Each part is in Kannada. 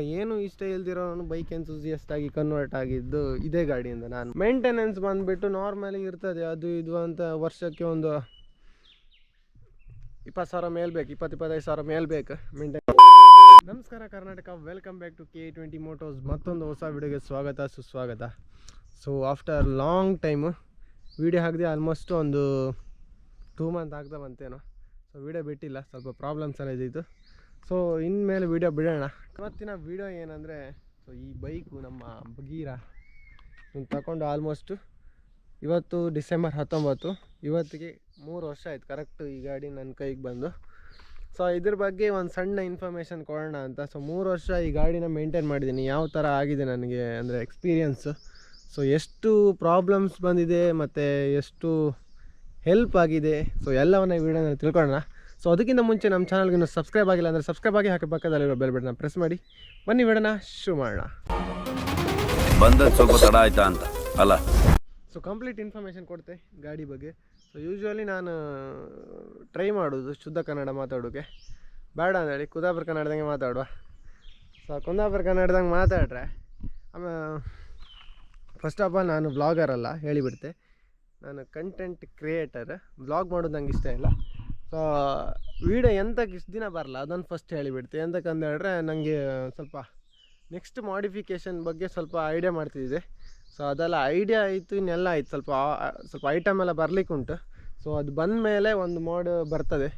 ಏನು ಇಷ್ಟ ಇಲ್ದಿರೋ ಬೈಕ್ ಎಂತೂಸಿಯಸ್ಟ್ ಆಗಿ ಕನ್ವರ್ಟ್ ಆಗಿದ್ದು ಇದೇ ಗಾಡಿಯಿಂದ ನಾನು. ಮೇಂಟೆನೆನ್ಸ್ ಬಂದ್ಬಿಟ್ಟು ನಾರ್ಮಲಿ ಇರ್ತದೆ, ಅದು ಇದು ಅಂತ ವರ್ಷಕ್ಕೆ ಒಂದು ಇಪ್ಪತ್ತು ಸಾವಿರ ಮೇಲ್ಬೇಕು ಇಪ್ಪತ್ತು, ಇಪ್ಪತ್ತೈದು ಸಾವಿರ ಮೇಲ್ಬೇಕು ಮೇಂಟೈನ್ ನಮಸ್ಕಾರ Karnataka welcome back to K twenty motos ಮತ್ತೊಂದು ಹೊಸ ವಿಡಿಯೋಗೆ ಸ್ವಾಗತ, ಸುಸ್ವಾಗತ. So after long time video ಹಾಕಿದೆ ಆಲ್ಮೋಸ್ಟ್ ಒಂದು ಟೂ ಮಂತ್ ಆಗ್ತಾವಂತೇನೋ ಸೊ ವಿಡಿಯೋ ಬಿಟ್ಟಿಲ್ಲ, ಸ್ವಲ್ಪ ಪ್ರಾಬ್ಲಮ್ಸ್ ಅನ್ನೋದಿತ್ತು ಸೊ ಇನ್ಮೇಲೆ ವಿಡಿಯೋ ಬಿಡೋಣ. ಇವತ್ತಿನ ವಿಡಿಯೋ ಏನಂದರೆ ಸೊ ಈ ಬೈಕು ನಮ್ಮ ಬಗೀರ ತಗೊಂಡು ಆಲ್ಮೋಸ್ಟು ಇವತ್ತು ಡಿಸೆಂಬರ್ ಹತ್ತೊಂಬತ್ತು. ಇವತ್ತಿಗೆ ಮೂರು ವರ್ಷ ಆಯಿತು. ಕರೆಕ್ಟ್ ಈ ಗಾಡಿ ನನ್ನ ಕೈಗೆ ಬಂದು. ಸೊ ಇದ್ರ ಬಗ್ಗೆ ಒಂದು ಸಣ್ಣ ಇನ್ಫಾರ್ಮೇಷನ್ ಕೊಡೋಣ ಅಂತ. ಸೊ ಮೂರು ವರ್ಷ ಈ ಗಾಡಿನ ಮೇಂಟೈನ್ ಮಾಡಿದ್ದೀನಿ ಯಾವ ಥರ ಆಗಿದೆ ನನಗೆ ಅಂದರೆ ಎಕ್ಸ್ಪೀರಿಯನ್ಸು ಸೊ ಎಷ್ಟು ಪ್ರಾಬ್ಲಮ್ಸ್ ಬಂದಿದೆ, ಮತ್ತು ಎಷ್ಟು ಹೆಲ್ಪ್ ಆಗಿದೆ. ಸೊ ಎಲ್ಲವನ್ನ ಈ ವಿಡಿಯೋನಲ್ಲಿ ತಿಳ್ಕೊಳ್ಳೋಣ. ಸೊ ಅದಕ್ಕಿಂತ ಮುಂಚೆ ನಮ್ಮ ಚಾನಲ್ಗೆ ಇನ್ನೂ ಸಬ್ಸ್ಕ್ರೈಬ್ ಆಗಿಲ್ಲ ಅಂದರೆ ಸಬ್ಸ್ಕ್ರೈಬ್ ಆಗಿ ಹಾಕಿ ಪಕ್ಕದಲ್ಲಿರೋ ಬೆಲ್ ಬಟನ್ನ ಪ್ರೆಸ್ ಮಾಡಿ. ಬನ್ನಿ ಬಿಡೋಣ ಶುರು ಮಾಡೋಣ. ಬಂದದ್ದು ಸ್ವಲ್ಪ ತಡ ಆಯ್ತಾ ಅಂತ. ಅಲ್ಲ. ಸೊ ಕಂಪ್ಲೀಟ್ ಇನ್ಫಾರ್ಮೇಷನ್ ಕೊಡ್ತೆ ಗಾಡಿ ಬಗ್ಗೆ. ಸೊ ಯೂಶ್ವಲಿ ನಾನು ಟ್ರೈ ಮಾಡೋದು ಶುದ್ಧ ಕನ್ನಡ ಮಾತಾಡೋಕ್ಕೆ ಬೇಡ ಅಂದೇಳಿ ಕುಂದಾಪುರ ಕನ್ನಡದಂಗೆ ಮಾತಾಡುವ. ಸೊ ಕುಂದಾಪುರ ಕನ್ನಡದಂಗೆ ಮಾತಾಡ್ರೆ ಆಮೇಲೆ ಫಸ್ಟ್ ಆಫ್ ಆಲ್ ನಾನು ಬ್ಲಾಗರ್ ಅಲ್ಲ ಹೇಳಿಬಿಡ್ತೆ. ನಾನು ಕಂಟೆಂಟ್ ಕ್ರಿಯೇಟರ್ ಬ್ಲಾಗ್ ಮಾಡೋದು ನಂಗೆ ಇಷ್ಟ ಇಲ್ಲ. ವೀಡಿಯೋ ಎಂತಕ್ಕೆ ಇಷ್ಟು ದಿನ ಬರಲ್ಲ? ಅದನ್ನು ಫಸ್ಟ್ ಹೇಳಿಬಿಡ್ತೆ. ಎಂತಕ್ಕಂತ ಹೇಳಿದ್ರೆ ನನಗೆ ಸ್ವಲ್ಪ ನೆಕ್ಸ್ಟ್ ಮಾಡಿಫಿಕೇಷನ್ ಬಗ್ಗೆ ಸ್ವಲ್ಪ ಐಡಿಯಾ ಮಾಡ್ತಿದ್ದೆ. ಸೊ ಅದೆಲ್ಲ ಐಡಿಯಾ ಆಯಿತು, ಇನ್ನೆಲ್ಲ ಆಯ್ತು. ಸ್ವಲ್ಪ ಸ್ವಲ್ಪ ಐಟಮ್ ಎಲ್ಲ ಬರಲಿಕ್ಕೆ ಉಂಟು. ಸೊ ಅದು ಬಂದ ಮೇಲೆ ಒಂದು ಮೋಡ್ ಬರ್ತದೆ.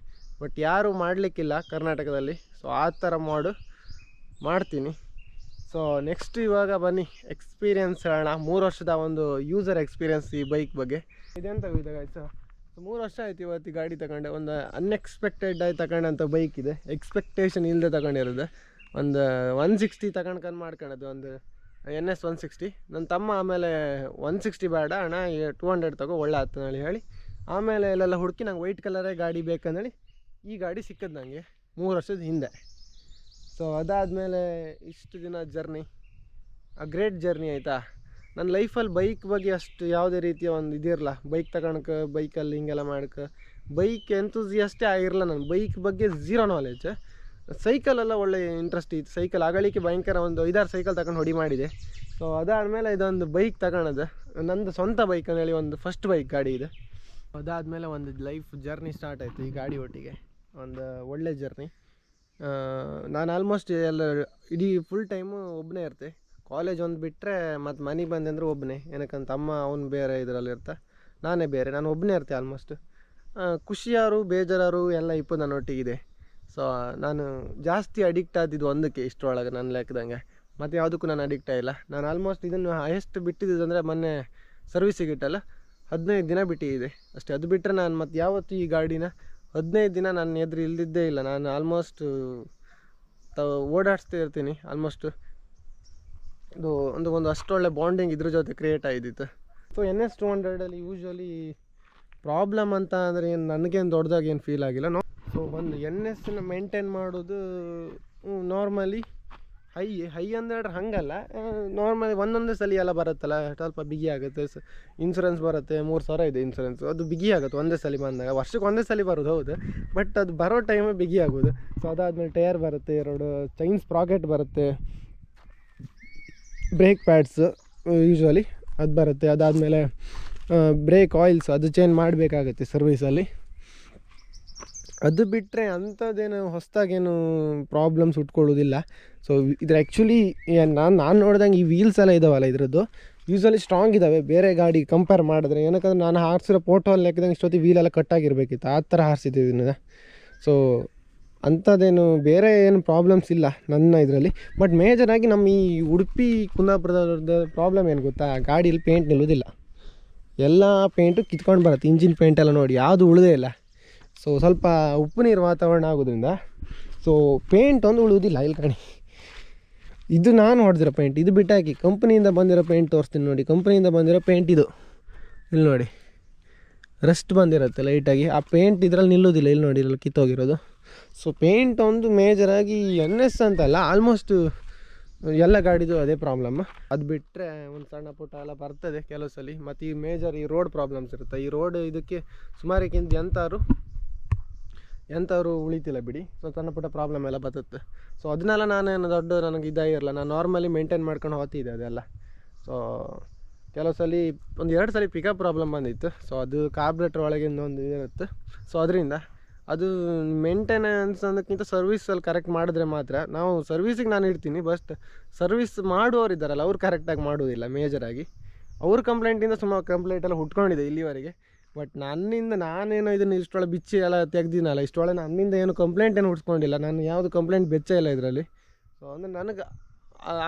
ಬಟ್ ಯಾರೂ ಮಾಡಲಿಕ್ಕಿಲ್ಲ ಕರ್ನಾಟಕದಲ್ಲಿ. ಸೊ ಆ ಥರ ಮೋಡು ಮಾಡ್ತೀನಿ. ಸೊ ನೆಕ್ಸ್ಟ್ ಇವಾಗ ಬನ್ನಿ. ಎಕ್ಸ್ಪೀರಿಯನ್ಸ್ ಹೇಳೋಣ. ಮೂರು ವರ್ಷದ ಒಂದು ಯೂಸರ್ ಎಕ್ಸ್ಪೀರಿಯನ್ಸ್ ಈ ಬೈಕ್ ಬಗ್ಗೆ. ಇದೆಂತ ಇದಾಗ ಆಯ್ತು ಸೊ ಮೂರು ವರ್ಷ ಆಯ್ತು ಇವತ್ತು ಗಾಡಿ ತಗೊಂಡೆ. ಒಂದು ಅನ್ಎಕ್ಸ್ಪೆಕ್ಟೆಡ್ ಆಗಿ ತಗೊಂಡಂಥ ಬೈಕ್ ಇದೆ. ಎಕ್ಸ್ಪೆಕ್ಟೇಷನ್ ಇಲ್ಲದೆ ತಗೊಂಡಿರೋದು. ಒಂದು ಒನ್ ಸಿಕ್ಸ್ಟಿ ತಗೊಂಡ್ಕೊಂಡು ಮಾಡ್ಕೊಳೋದು ಒಂದು ಎನ್ ಎಸ್ ಒನ್ ಸಿಕ್ಸ್ಟಿ ನನ್ನ ತಮ್ಮ ಆಮೇಲೆ ಒನ್ ಸಿಕ್ಸ್ಟಿ ಬೇಡ ಅಣ್ಣ ಟೂ ಹಂಡ್ರೆಡ್ ತಗೋ, ಒಳ್ಳೆ ಆಯ್ತು ನಾಳೆ ಹೇಳಿ. ಆಮೇಲೆ ಇಲ್ಲೆಲ್ಲ ಹುಡುಕಿ ನಂಗೆ ವೈಟ್ ಕಲರೇ ಗಾಡಿ ಬೇಕಂದೇಳಿ ಈ ಗಾಡಿ ಸಿಕ್ಕದು ನನಗೆ ಮೂರು ವರ್ಷದ ಹಿಂದೆ. ಸೊ ಅದಾದಮೇಲೆ ಇಷ್ಟು ದಿನ ಜರ್ನಿ ಆ ಗ್ರೇಟ್ ಜರ್ನಿ ಆಯಿತಾ? ನನ್ನ ಲೈಫಲ್ಲಿ ಬೈಕ್ ಬಗ್ಗೆ ಅಷ್ಟು ಯಾವುದೇ ರೀತಿಯ ಒಂದು ಇದಿರಲ್ಲ. ಬೈಕ್ ತಗೊಳಕ್ಕೆ ಬೈಕಲ್ಲಿ ಹಿಂಗೆಲ್ಲ ಮಾಡಕ್ಕೆ ಬೈಕ್ ಎಂತೂಸಿಯಷ್ಟೇ ಆಗಿರಲ್ಲ ನಾನು. ಬೈಕ್ ಬಗ್ಗೆ ಝೀರೋ ನಾಲೆಜ್ ಸೈಕಲೆಲ್ಲ ಒಳ್ಳೆ ಇಂಟ್ರೆಸ್ಟ್ ಇತ್ತು. ಸೈಕಲ್ ಆಗಳಿಕೆ ಭಯಂಕರ ಒಂದು ಐದಾರು ಸೈಕಲ್ ತಗೊಂಡು ಹೊಡಿ ಮಾಡಿದೆ. ಸೊ ಅದಾದಮೇಲೆ ಇದೊಂದು ಬೈಕ್ ತಗೊಳೋದು. ನಂದು ಸ್ವಂತ ಬೈಕ್ ಅಂತೇಳಿ ಒಂದು ಫಸ್ಟ್ ಬೈಕ್ ಗಾಡಿ ಇದೆ. ಅದಾದಮೇಲೆ ಒಂದು ಲೈಫ್ ಜರ್ನಿ ಸ್ಟಾರ್ಟ್ ಆಯಿತು ಈ ಗಾಡಿ ಒಟ್ಟಿಗೆ. ಒಂದು ಒಳ್ಳೆ ಜರ್ನಿ ನಾನು ಆಲ್ಮೋಸ್ಟ್ ಎಲ್ಲ ಇಡೀ ಫುಲ್ ಟೈಮು ಒಬ್ಬನೇ ಇರ್ತೆ. ಕಾಲೇಜ್ ಒಂದು ಬಿಟ್ಟರೆ ಮತ್ತು ಮನೆಗೆ ಬಂದೆ ಅಂದರೆ ಒಬ್ಬನೇ ಏನಕ್ಕಂತ ಅಮ್ಮ, ಅವ್ನು ಬೇರೆ ಇದರಲ್ಲಿ ಇರ್ತಾ. ನಾನೇ ಬೇರೆ, ನಾನು ಒಬ್ಬನೇ ಇರ್ತೆ ಆಲ್ಮೋಸ್ಟ್ ಖುಷಿಯಾರು ಬೇಜಾರು ಎಲ್ಲ ಇಪ್ಪು ನನ್ನ ಒಟ್ಟಿಗಿದೆ ಸೊ ನಾನು ಜಾಸ್ತಿ ಅಡಿಕ್ಟ್ ಆದಿದ್ದು ಒಂದಕ್ಕೆ ಇಷ್ಟರೊಳಗೆ ನನ್ನ ಲೆಕ್ಕದಂಗೆ. ಮತ್ತು ಯಾವುದಕ್ಕೂ ನಾನು ಅಡಿಕ್ಟ್ ಆಗಿಲ್ಲ ನಾನು ಆಲ್ಮೋಸ್ಟ್ ಇದನ್ನು ಹೈಯೆಸ್ಟ್ ಬಿಟ್ಟಿದ್ದು ಅಂದರೆ ಮೊನ್ನೆ ಸರ್ವಿಸಿಗೆ ಇಟ್ಟಲ್ಲ ಹದಿನೈದು ದಿನ ಬಿಟ್ಟಿದೆ. ಅಷ್ಟೇ, ಅದು ಬಿಟ್ಟರೆ ನಾನು ಮತ್ತು ಯಾವತ್ತೂ ಈ ಗಾಡಿನ ಹದಿನೈದು ದಿನ ನಾನು ಎದುರು ಇಲ್ದಿದ್ದೇ ಇಲ್ಲ. ನಾನು ಆಲ್ಮೋಸ್ಟ್ ತ, ಓಡಾಡಿಸ್ತಾ ಇರ್ತೀನಿ ಆಲ್ಮೋಸ್ಟ್ ಇದು ಒಂದು ಒಂದು ಅಷ್ಟೊಳ್ಳೆ ಬಾಂಡಿಂಗ್ ಇದ್ರ ಜೊತೆ ಕ್ರಿಯೇಟ್ ಆಗಿದ್ದಿತ್ತು. ಸೊ ಎನ್ ಎಸ್ ಟು ಹಂಡ್ರೆಡಲ್ಲಿ ಯೂಶ್ವಲಿ ಪ್ರಾಬ್ಲಮ್ ಅಂತ ಅಂದರೆ ಏನು ನನಗೇನು ದೊಡ್ಡದಾಗಿ ಏನು ಫೀಲ್ ಆಗಿಲ್ಲ. ನೋ ಸೊ ಒಂದು ಎನ್ ಎಸ್ನ ಮೇಂಟೈನ್ ಮಾಡೋದು ನಾರ್ಮಲಿ ಹೈ ಹೈ ಅಂದ್ರೆ ಹಂಗಲ್ಲ. ನಾರ್ಮಲಿ ಒಂದೊಂದೇ ಸಲ ಎಲ್ಲ ಬರುತ್ತಲ್ಲ, ಸ್ವಲ್ಪ ಬಿಗಿ ಆಗುತ್ತೆ. ಇನ್ಸೂರೆನ್ಸ್ ಬರುತ್ತೆ, ಮೂರು ಸಾವಿರ ಇದೆ ಇನ್ಸೂರೆನ್ಸ್ ಅದು ಬಿಗಿ ಆಗುತ್ತೆ, ಒಂದೇ ಸಲ ಬಂದಾಗ. ವರ್ಷಕ್ಕೆ ಒಂದೇ ಸಲ ಬರೋದು, ಹೌದು. ಬಟ್ ಅದು ಬರೋ ಟೈಮೇ ಬಿಗಿ ಆಗೋದು ಸೊ ಅದಾದಮೇಲೆ ಟೈರ್ ಬರುತ್ತೆ, ಎರಡು ಚೈನ್ಸ್ ಪ್ರಾಕೆಟ್ ಬರುತ್ತೆ. ಬ್ರೇಕ್ ಪ್ಯಾಡ್ಸ್ ಯೂಶ್ವಲಿ ಅದು ಬರುತ್ತೆ. ಅದಾದಮೇಲೆ ಬ್ರೇಕ್ ಆಯಿಲ್ಸ್ ಅದು ಚೇಂಜ್ ಮಾಡಬೇಕಾಗತ್ತೆ ಸರ್ವೀಸಲ್ಲಿ ಅದು ಬಿಟ್ಟರೆ ಅಂಥದ್ದೇನು, ಹೊಸ್ದಾಗೇನು ಪ್ರಾಬ್ಲಮ್ಸ್ ಉಟ್ಕೊಳ್ಳೋದಿಲ್ಲ. ಸೊ ಇದ್ರ ಆ್ಯಕ್ಚುಲಿ ನಾನು ನಾನು ನೋಡ್ದಂಗೆ ಈ ವೀಲ್ಸ್ ಎಲ್ಲ ಇದಾವಲ್ಲ ಇದರದ್ದು. ಯೂಸಲಿ ಸ್ಟ್ರಾಂಗ್ ಇದ್ದಾವೆ ಬೇರೆ ಗಾಡಿ ಕಂಪೇರ್ ಮಾಡಿದ್ರೆ, ಏನಕ್ಕಂದ್ರೆ ನಾನು ಹಾರಿಸಿರೋ ಫೋಟೋ ಹಾಕಿದಂಗೆ ಇಷ್ಟೊತ್ತಿ ವೀಲೆಲ್ಲ ಕಟ್ಟಾಗಿರಬೇಕಿತ್ತು ಆ ಥರ ಹಾರಿಸಿದ್ದೀನಿ ಸೊ ಅಂಥದ್ದೇನು ಬೇರೆ ಏನು ಪ್ರಾಬ್ಲಮ್ಸ್ ಇಲ್ಲ ನನ್ನ ಇದರಲ್ಲಿ. ಬಟ್ ಮೇಜರಾಗಿ ನಮ್ಮ ಈ ಉಡುಪಿ ಕುಂದಾಪುರದ ಪ್ರಾಬ್ಲಮ್ ಏನು ಗೊತ್ತಾ? ಗಾಡಿಯಲ್ಲಿ ಪೇಂಟ್ ನಿಲ್ಲೋದಿಲ್ಲ. ಎಲ್ಲ ಪೇಂಟು ಕಿತ್ಕೊಂಡು ಬರುತ್ತೆ. ಇಂಜಿನ್ ಪೇಂಟ್ ಎಲ್ಲ ನೋಡಿ, ಯಾವುದು ಉಳಿದೇ ಇಲ್ಲ. ಸೊ ಸ್ವಲ್ಪ ಉಪ್ಪು ನೀರು ವಾತಾವರಣ ಆಗೋದ್ರಿಂದ ಸೊ ಪೇಂಟ್ ಒಂದು ಉಳುವುದಿಲ್ಲ ಇಲ್ಲಿ ಕಣಿ. ಇದು ನಾನು ಹೊಡೆದಿರೋ ಪೇಂಟ್ ಇದು ಬಿಟ್ಟಾಕಿ ಕಂಪ್ನಿಯಿಂದ ಬಂದಿರೋ ಪೇಂಟ್ ತೋರಿಸ್ತೀನಿ ನೋಡಿ. ಕಂಪ್ನಿಯಿಂದ ಬಂದಿರೋ ಪೇಂಟ್ ಇದು. ಇಲ್ಲಿ ನೋಡಿ. ರಸ್ಟ್ ಬಂದಿರುತ್ತೆ ಲೈಟಾಗಿ ಆ ಪೇಂಟ್ ಇದರಲ್ಲಿ ನಿಲ್ಲೋದಿಲ್ಲ. ಇಲ್ಲಿ ನೋಡಿ ಇಲ್ಲಿ ಕಿತ್ತೋಗಿರೋದು. ಸೊ ಪೇಂಟ್ ಒಂದು ಮೇಜರಾಗಿ ಎನ್ ಎಸ್ ಅಂತಲ್ಲ ಆಲ್ಮೋಸ್ಟ್ ಎಲ್ಲ ಗಾಡಿದು ಅದೇ ಪ್ರಾಬ್ಲಮ್ ಅದು ಬಿಟ್ಟರೆ ಒಂದು ಸಣ್ಣ ಪುಟ್ಟ ಎಲ್ಲ ಬರ್ತದೆ ಕೆಲವು ಸಲ ಮತ್ತು ಈ ಮೇಜರ್ ಈ ರೋಡ್ ಪ್ರಾಬ್ಲಮ್ಸ್ ಇರುತ್ತೆ. ಈ ರೋಡ್ ಇದಕ್ಕೆ ಸುಮಾರಿಗಿಂತ ಎಂಥವ್ರು ಎಂಥವ್ರು ಉಳಿತಿಲ್ಲ ಬಿಡಿ. ಸೊ ಸಣ್ಣ ಪುಟ್ಟ ಪ್ರಾಬ್ಲಮ್ ಎಲ್ಲ ಬರ್ತದೆ. ಸೊ ಅದನ್ನೆಲ್ಲ ನಾನೇನು ದೊಡ್ಡ ನನಗೆ ಇದಾಗಿರಲ್ಲ ನಾನು ನಾರ್ಮಲಿ ಮೇಂಟೈನ್ ಮಾಡ್ಕೊಂಡು ಹೋಗ್ತಿದ್ದೆ ಅದೆಲ್ಲ. ಸೊ ಕೆಲವು ಸಲ ಒಂದು ಎರಡು ಸಲ ಪಿಕಪ್ ಪ್ರಾಬ್ಲಮ್ ಬಂದಿತ್ತು. ಸೊ ಅದು ಕಾರ್ಬ್ರೇಟರ್ ಒಳಗಿಂದ ಒಂದು ಇರುತ್ತೆ ಸೊ ಅದರಿಂದ ಅದು ಮೇಂಟೆನೆನ್ಸ್ ಅನ್ನೋಕ್ಕಿಂತ ಸರ್ವಿಸಲ್ಲಿ ಕರೆಕ್ಟ್ ಮಾಡಿದ್ರೆ ಮಾತ್ರ, ನಾವು ಸರ್ವಿಸಿಗೆ ನಾನು ಇಡ್ತೀನಿ ಬಸ್ಟ್ ಸರ್ವಿಸ್ ಮಾಡುವವರು ಇದ್ದಾರಲ್ಲ, ಅವ್ರು ಕರೆಕ್ಟಾಗಿ ಮಾಡುವುದಿಲ್ಲ ಮೇಜರಾಗಿ ಅವ್ರ ಕಂಪ್ಲೇಂಟಿಂದ ಸುಮಾರು ಕಂಪ್ಲೇಂಟ್ ಎಲ್ಲ ಹುಟ್ಕೊಂಡಿದೆ ಇಲ್ಲಿವರೆಗೆ. ಬಟ್ ನನ್ನಿಂದ ನಾನೇನೋ ಇದನ್ನು ಇಷ್ಟೊಳಗೆ ಬಿಚ್ಚಿ ಎಲ್ಲ ತೆಗ್ದಿನಲ್ಲ ಇಷ್ಟೊಳಗೆ ನನ್ನಿಂದ ಏನು ಕಂಪ್ಲೇಂಟ್ ಏನು ಹುಡ್ಸ್ಕೊಂಡಿಲ್ಲ ನಾನು ಯಾವುದು ಕಂಪ್ಲೇಂಟ್ ಬೆಚ್ಚ ಇಲ್ಲ ಇದರಲ್ಲಿ. ಸೊ ಅಂದರೆ ನನಗೆ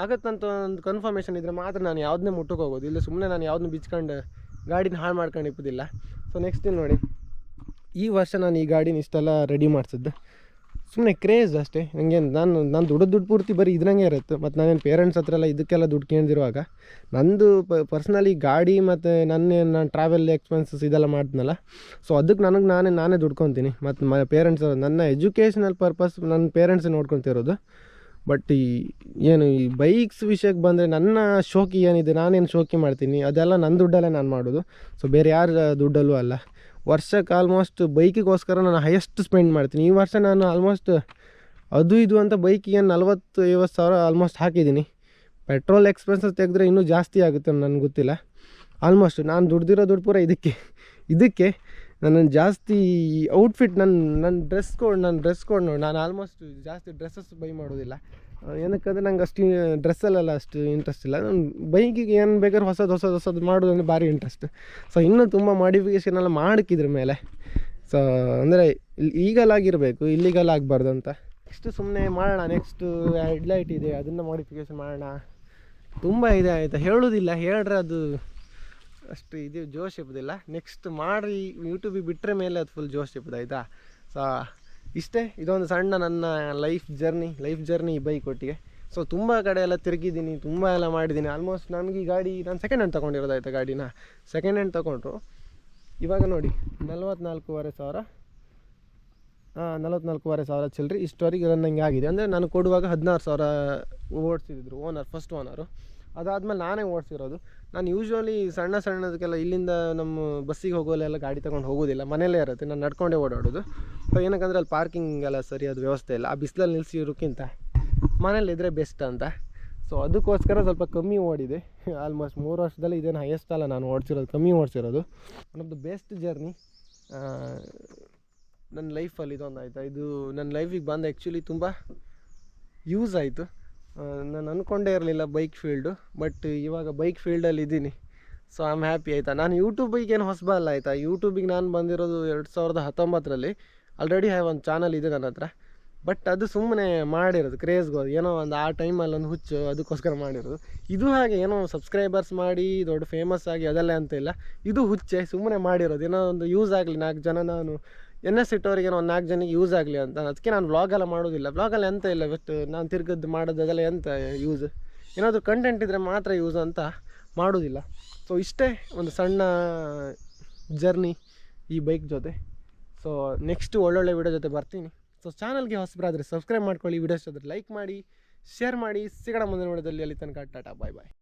ಆಗತ್ತಂತ ಒಂದು ಕನ್ಫರ್ಮೇಷನ್ ಇದ್ದರೆ ಮಾತ್ರ ನಾನು ಯಾವುದನ್ನೇ ಮುಟ್ಟಕ್ಕೆ ಹೋಗೋದು, ಇಲ್ಲ ಸುಮ್ಮನೆ ನಾನು ಯಾವ್ದನ್ನ ಬಿಚ್ಕೊಂಡು ಗಾಡಿನ ಹಾಳು ಮಾಡ್ಕೊಂಡು ಇಪ್ಪದಿಲ್ಲ. ಸೊ ನೆಕ್ಸ್ಟ್ ನೋಡಿ. ಈ ವರ್ಷ ನಾನು ಈ ಗಾಡಿನ ಇಷ್ಟೆಲ್ಲ ರೆಡಿ ಮಾಡಿಸಿದ್ದೆ. ಸುಮ್ಮನೆ ಕ್ರೇಜ್ ಅಷ್ಟೇ. ನನಗೆ ನಾನು ನಾನು ದುಡ್ಡು ದುಡ್ಡು ಪೂರ್ತಿ ಬರೀ ಇದ್ರಂಗೆ ಇರುತ್ತೆ. ಮತ್ತು ನಾನೇನು ಪೇರೆಂಟ್ಸ್ ಹತ್ರ ಎಲ್ಲ ಇದಕ್ಕೆಲ್ಲ ದುಡ್ಡು ಕೇಳ್ದಿರುವಾಗ, ನಂದು ಪರ್ಸ್ನಲಿ ಗಾಡಿ ಮತ್ತು ನನ್ನ, ನಾನು ಟ್ರಾವೆಲ್ ಎಕ್ಸ್ಪೆನ್ಸಸ್ ಇದೆಲ್ಲ ಮಾಡ್ತೀನಲ್ಲ ಸೊ ಅದಕ್ಕೆ ನನಗೆ ನಾನೇ ನಾನೇ ದುಡ್ಕೊತೀನಿ. ಮತ್ತು ಮ ಪೇರೆಂಟ್ಸ್ ನನ್ನ ಎಜುಕೇಷನಲ್ ಪರ್ಪಸ್ ನನ್ನ ಪೇರೆಂಟ್ಸ್ ನೋಡ್ಕೊತಿರೋದು. ಬಟ್ ಈ, ಏನು ಈ ಬೈಕ್ಸ್ ವಿಷಯಕ್ಕೆ ಬಂದರೆ ನನ್ನ ಶೋಕಿ ಏನಿದೆ, ನಾನೇನು ಶೋಕಿ ಮಾಡ್ತೀನಿ, ಅದೆಲ್ಲ ನನ್ನ ದುಡ್ಡಲ್ಲೇ ನಾನು ಮಾಡೋದು. ಸೊ ಬೇರೆ ಯಾರ ದುಡ್ಡಲ್ಲೂ ಅಲ್ಲ. ವರ್ಷಕ್ಕೆ ಆಲ್ಮೋಸ್ಟ್ ಬೈಕಿಗೋಸ್ಕರ ನಾನು ಹೈಯೆಸ್ಟ್ ಸ್ಪೆಂಡ್ ಮಾಡ್ತೀನಿ. ಈ ವರ್ಷ ನಾನು ಆಲ್ಮೋಸ್ಟ್ ಅದು ಇದು ಅಂತ ಬೈಕಿಗೆ ನಲ್ವತ್ತು, ಐವತ್ತು ಸಾವಿರ ಆಲ್ಮೋಸ್ಟ್ ಹಾಕಿದ್ದೀನಿ. ಪೆಟ್ರೋಲ್ ಎಕ್ಸ್ಪೆನ್ಸಸ್ ತೆಗೆದ್ರೆ ಇನ್ನೂ ಜಾಸ್ತಿ ಆಗುತ್ತೆ ನನಗೆ ಗೊತ್ತಿಲ್ಲ. ಆಲ್ಮೋಸ್ಟ್ ನಾನು ದುಡ್ದಿರೋ ದುಡ್ಡು ಪೂರ ಇದಕ್ಕೆ ಇದಕ್ಕೆ ನನ್ನ ಜಾಸ್ತಿ ಔಟ್ಫಿಟ್ ನನ್ನ ನನ್ನ ಡ್ರೆಸ್ ಕೋಡ್ ನನ್ನ ಡ್ರೆಸ್ ಕೋಡ್ ನೋಡಿ. ನಾನು ಆಲ್ಮೋಸ್ಟ್ ಜಾಸ್ತಿ ಡ್ರೆಸ್ಸಸ್ ಬೈ ಮಾಡೋದಿಲ್ಲ. ಏನಕ್ಕಂದ್ರೆ ನಂಗೆ ಅಷ್ಟು ಡ್ರೆಸ್ಸಲ್ಲೆಲ್ಲ ಅಷ್ಟು ಇಂಟ್ರೆಸ್ಟ್ ಇಲ್ಲ. ನಾನು ಬೈಕಿಗೆ ಏನು ಬೇಕಾದ್ರೆ ಹೊಸದು ಹೊಸದು ಹೊಸದು ಮಾಡೋದಂದ್ರೆ ಭಾರಿ ಇಂಟ್ರೆಸ್ಟ್ ಸೊ ಇನ್ನೂ ತುಂಬ ಮಾಡಿಫಿಕೇಷನ್ ಎಲ್ಲ ಮಾಡಕ್ಕಿದ್ರ ಮೇಲೆ. ಸೊ ಅಂದರೆ ಈಗಲ್ ಆಗಿರಬೇಕು ಇಲ್ಲಿಗಲ್ ಆಗಬಾರ್ದು ಅಂತ. ನೆಕ್ಸ್ಟ್ ಸುಮ್ಮನೆ ಮಾಡೋಣ ನೆಕ್ಸ್ಟು ಹೆಡ್ಲೈಟ್ ಇದೆ, ಅದನ್ನು ಮಾಡಿಫಿಕೇಷನ್ ಮಾಡೋಣ. ತುಂಬ ಇದೆ ಆಯಿತಾ? ಹೇಳೋದಿಲ್ಲ, ಹೇಳ್ರೆ ಅದು ಅಷ್ಟು ಇದು ಜೋಶ್ ಇಪ್ಪದಿಲ್ಲ ನೆಕ್ಸ್ಟ್ ಮಾಡಿ ಯೂಟ್ಯೂಬಿಗೆ ಬಿಟ್ಟರೆ ಮೇಲೆ ಅದು ಫುಲ್ ಜೋಶ್ ಇಪ್ಪದು ಆಯಿತಾ? ಸೊ ಇಷ್ಟೇ, ಇದೊಂದು ಸಣ್ಣ ನನ್ನ ಲೈಫ್ ಜರ್ನಿ ಲೈಫ್ ಜರ್ನಿ ಈ ಬೈಕ್ ಒಟ್ಟಿಗೆ. ಸೊ ತುಂಬ ಕಡೆ ಎಲ್ಲ ತಿರುಗಿದ್ದೀನಿ, ತುಂಬ ಎಲ್ಲ ಮಾಡಿದ್ದೀನಿ. ಆಲ್ಮೋಸ್ಟ್ ನನಗೆ ಈ ಗಾಡಿ, ನಾನು ಸೆಕೆಂಡ್ ಹ್ಯಾಂಡ್ ತೊಗೊಂಡಿರೋದಾಯ್ತು ಗಾಡಿನ? ಸೆಕೆಂಡ್ ಹ್ಯಾಂಡ್ ತೊಗೊಂಡ್ರು. ಇವಾಗ ನೋಡಿ, ನಲ್ವತ್ನಾಲ್ಕೂವರೆ ಸಾವಿರ. ನಲ್ವತ್ನಾಲ್ಕೂವರೆ ಸಾವಿರ ಚಿಲ್ಲರಿ ಇಷ್ಟವರೆಗೆ ರನ್ನಿಂಗ್ ಆಗಿದೆ. ಅಂದರೆ ನಾನು ಕೊಡುವಾಗ ಹದಿನಾರು ಸಾವಿರ ಓಡಿಸಿದ್ರು ಓನರ್ ಫಸ್ಟ್ ಓನರು ಅದಾದಮೇಲೆ ನಾನೇ ಓಡಿಸಿರೋದು. ನಾನು ಯೂಶ್ವಲಿ ಸಣ್ಣ ಸಣ್ಣದಕ್ಕೆಲ್ಲ ಇಲ್ಲಿಂದ ನಮ್ಮ ಬಸ್ಸಿಗೆ ಹೋಗೋಲ್ಲೆಲ್ಲ ಗಾಡಿ ತಗೊಂಡು ಹೋಗೋದಿಲ್ಲ. ಮನೆಯಲ್ಲೇ ಇರುತ್ತೆ. ನಾನು ನಡ್ಕೊಂಡೇ ಓಡಾಡೋದು. ಸೊ ಏನಕ್ಕಂದ್ರೆ ಅಲ್ಲಿ ಪಾರ್ಕಿಂಗ್ ಎಲ್ಲ ಸರಿಯಾದ ವ್ಯವಸ್ಥೆ ಇಲ್ಲ. ಆ ಬಿಸಿಲಲ್ಲಿ ನಿಲ್ಲಿಸಿರೋಕ್ಕಿಂತ ಮನೇಲಿದ್ದರೆ ಬೆಸ್ಟ್ ಅಂತ. ಸೊ ಅದಕ್ಕೋಸ್ಕರ ಸ್ವಲ್ಪ ಕಮ್ಮಿ ಓಡಿದೆ. ಆಲ್ಮೋಸ್ಟ್ ಮೂರು ವರ್ಷದಲ್ಲಿ ಇದೇನು ಹೈಯೆಸ್ಟ್ ಅಲ್ಲ ನಾನು ಓಡಿಸಿರೋದು. ಕಮ್ಮಿ ಓಡಿಸಿರೋದು. One of the best journey ನನ್ನ ಲೈಫಲ್ಲಿ ಇದೊಂದು ಆಯಿತಾ ಇದು ನನ್ನ ಲೈಫಿಗೆ ಬಂದು ಆ್ಯಕ್ಚುಲಿ ತುಂಬ ಯೂಸ್ ಆಯಿತು. ನಾನು ಅಂದ್ಕೊಂಡೇ ಇರಲಿಲ್ಲ ಬೈಕ್ ಫೀಲ್ಡು ಬಟ್ ಇವಾಗ ಬೈಕ್ ಫೀಲ್ಡಲ್ಲಿ ಇದ್ದೀನಿ. ಸೊ ಆಮ್ ಹ್ಯಾಪಿ ಆಯಿತಾ? ನಾನು ಯೂಟ್ಯೂಬಿಗೆ ಏನು ಹೊಸಬ ಅಲ್ಲ ಆಯಿತಾ? ಯೂಟ್ಯೂಬಿಗೆ ನಾನು ಬಂದಿರೋದು ಎರಡು ಸಾವಿರದ ಹತ್ತೊಂಬತ್ತರಲ್ಲಿ. ಆಲ್ರೆಡಿ ಹ್ಯಾವ್ ಒಂದು ಚಾನಲ್ ಇದೆ ನನ್ನ ಹತ್ರ. ಬಟ್ ಅದು ಸುಮ್ಮನೆ ಮಾಡಿರೋದು ಕ್ರೇಜ್ಗೋ ಏನೋ ಒಂದು ಆ ಟೈಮಲ್ಲಿ ಒಂದು ಹುಚ್ಚು ಅದಕ್ಕೋಸ್ಕರ ಮಾಡಿರೋದು. ಇದು ಹಾಗೆ ಏನೋ ಸಬ್ಸ್ಕ್ರೈಬರ್ಸ್ ಮಾಡಿ, ದೊಡ್ಡ ಫೇಮಸ್ ಆಗಿ ಅದೆಲ್ಲ ಅಂತ ಇಲ್ಲ. ಇದು ಹುಚ್ಚೆ ಸುಮ್ಮನೆ ಮಾಡಿರೋದು. ಏನೋ ಒಂದು ಯೂಸ್ ಆಗಲಿ ನಾಲ್ಕು ಜನ ನಾನು ಎನ್ ಎಸ್ ಇಟ್ಟವರಿಗೆ ಒಂದು ನಾಲ್ಕು ಜನಕ್ಕೆ ಯೂಸ್ ಆಗಲಿ ಅಂತ. ಅದಕ್ಕೆ ನಾನು ವ್ಲಾಗೆಲ್ಲ ಮಾಡೋದಿಲ್ಲ. ವ್ಲಾಗಲ್ಲಿ ಎಂತ ಇಲ್ಲ ಬಟ್ ನಾನು ತಿರ್ಗದ್ದು ಮಾಡೋದು ಎಂತ ಯೂಸ್ ಏನಾದರೂ ಕಂಟೆಂಟ್ ಇದ್ದರೆ ಮಾತ್ರ ಯೂಸ್ ಅಂತ ಮಾಡೋದಿಲ್ಲ. ಸೊ ಇಷ್ಟೇ ಒಂದು ಸಣ್ಣ ಜರ್ನಿ ಈ ಬೈಕ್ ಜೊತೆ. ಸೊ ನೆಕ್ಸ್ಟು ಒಳ್ಳೊಳ್ಳೆ ವಿಡಿಯೋ ಜೊತೆ ಬರ್ತೀನಿ. ಸೊ ಚಾನಲ್ಗೆ ಹೊಸಬರಾದರೆ ಸಬ್ಸ್ಕ್ರೈಬ್ ಮಾಡ್ಕೊಳ್ಳಿ. ವಿಡಿಯೋಸ್ ಜೊತೆ ಲೈಕ್ ಮಾಡಿ ಶೇರ್ ಮಾಡಿ. ಸಿಗೋಣ ಮುಂದಿನ ವಿಡಿಯೋದಲ್ಲಿ ಅಲ್ಲಿ ತನಕ ಟಾಟಾ ಬಾಯ್ ಬಾಯ್